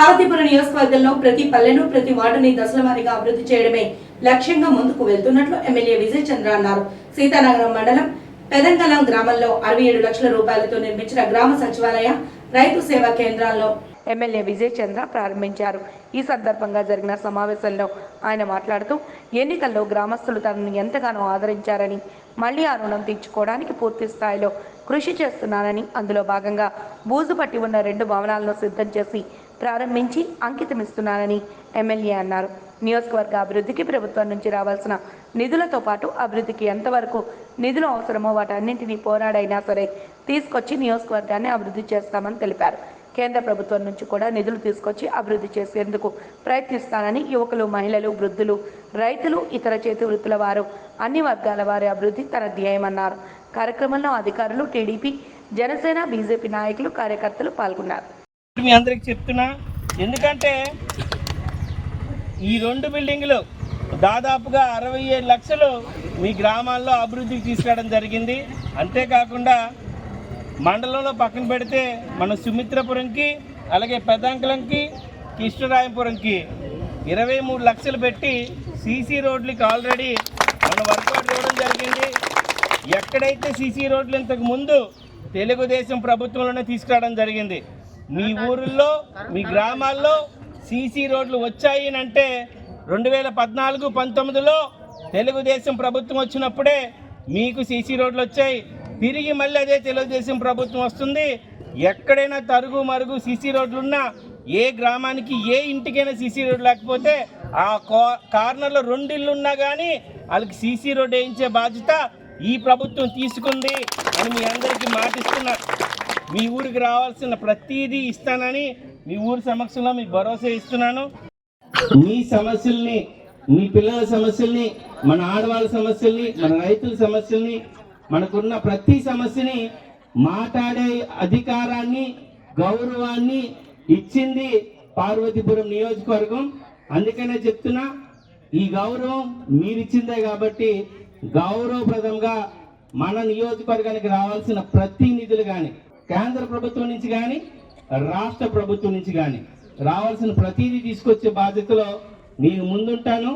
పార్వతీపురం నియోజకవర్గంలో ప్రతి పల్లెను ప్రతి వార్డుని దశల వారీగా అభివృద్ధి చేయడమే లక్ష్యంగా ముందుకు వెళ్తున్నట్లు ఎమ్మెల్యే విజయ్ చంద్ర అన్నారు. సీతానగరం మండలం పెదంగలం గ్రామంలో అరవై ఏడు లక్షల రూపాయలతో నిర్మించిన గ్రామ సచివాలయ రైతు సేవా కేంద్రాల్లో ఎమ్మెల్యే విజయ్ చంద్ర ప్రారంభించారు. ఈ సందర్భంగా జరిగిన సమావేశంలో ఆయన మాట్లాడుతూ ఎన్నికల్లో గ్రామస్తులు తనను ఎంతగానో ఆదరించారని మళ్ళీ ఆ రుణం తీర్చుకోవడానికి పూర్తి స్థాయిలో కృషి చేస్తున్నానని అందులో భాగంగా బూజు పట్టి ఉన్న రెండు భవనాలను సిద్ధం చేసి ప్రారంభించి అంకితమిస్తున్నానని ఎమ్మెల్యే అన్నారు. నియోజకవర్గ అభివృద్ధికి ప్రభుత్వం నుంచి రావాల్సిన నిధులతో పాటు అభివృద్ధికి ఎంతవరకు నిధులు అవసరమో వాటన్నింటినీ పోరాడైనా సరే తీసుకొచ్చి నియోజకవర్గాన్ని అభివృద్ధి చేస్తామని తెలిపారు. కేంద్ర ప్రభుత్వం నుంచి కూడా నిధులు తీసుకొచ్చి అభివృద్ధి చేసేందుకు ప్రయత్నిస్తానని యువకులు మహిళలు వృద్ధులు రైతులు ఇతర చేతి వృత్తుల వారు అన్ని వర్గాల వారి అభివృద్ధి తన ధ్యేయమన్నారు. కార్యక్రమంలో అధికారులు టీడీపీ జనసేన బీజేపీ నాయకులు కార్యకర్తలు పాల్గొన్నారు. మీ అందరికి చెప్తున్నా ఎందుకంటే ఈ రెండు బిల్డింగ్లు దాదాపుగా అరవై లక్షలు మీ గ్రామాల్లో అభివృద్ధికి తీసుకురావడం జరిగింది. అంతేకాకుండా మండలంలో పక్కన పెడితే మన సుమిత్రపురంకి అలాగే పెద్దంకులంకి కృష్ణరాయపురంకి ఇరవై మూడు లక్షలు పెట్టి సీసీ రోడ్లకి ఆల్రెడీ మన వర్కౌట్ చేయడం జరిగింది. ఎక్కడైతే సీసీ రోడ్లు ఇంతకు ముందు తెలుగుదేశం ప్రభుత్వంలోనే తీసుకురావడం జరిగింది. మీ ఊరిలో మీ గ్రామాల్లో సీసీ రోడ్లు వచ్చాయి అంటే రెండు వేల పద్నాలుగు పంతొమ్మిదిలో తెలుగుదేశం ప్రభుత్వం వచ్చినప్పుడే మీకు సీసీ రోడ్లు వచ్చాయి. తిరిగి మళ్ళీ అదే తెలుగుదేశం ప్రభుత్వం వస్తుంది. ఎక్కడైనా తరుగు మరుగు సీసీ రోడ్లున్నా ఏ గ్రామానికి ఏ ఇంటికైనా సీసీ రోడ్ లేకపోతే ఆ కో- కార్నర్లో రెండు ఇళ్ళు ఉన్నా కానీ వాళ్ళకి సీసీ రోడ్ వేయించే బాధ్యత ఈ ప్రభుత్వం తీసుకుంది అని మీ అందరికీ మాటిస్తున్నా. మీ ఊరికి రావాల్సిన ప్రతిదీ ఇస్తానని మీ ఊరి సమక్షంలో మీకు భరోసా ఇస్తున్నాను. మీ సమస్యల్ని మీ పిల్లల సమస్యల్ని మన ఆడవాళ్ళ సమస్యల్ని మన రైతుల సమస్యల్ని మనకున్న ప్రతి సమస్యని మాట్లాడే అధికారాన్ని గౌరవాన్ని ఇచ్చింది పార్వతీపురం నియోజకవర్గం. అందుకనే చెప్తున్నా ఈ గౌరవం మీరిచ్చిందే కాబట్టి గౌరవప్రదంగా మన నియోజకవర్గానికి రావాల్సిన ప్రతినిధులు కానీ కేంద్ర ప్రభుత్వం నుంచి కానీ రాష్ట్ర ప్రభుత్వం నుంచి కానీ రావాల్సిన ప్రతిదీ తీసుకొచ్చే బాధ్యతలో నేను ముందుంటాను.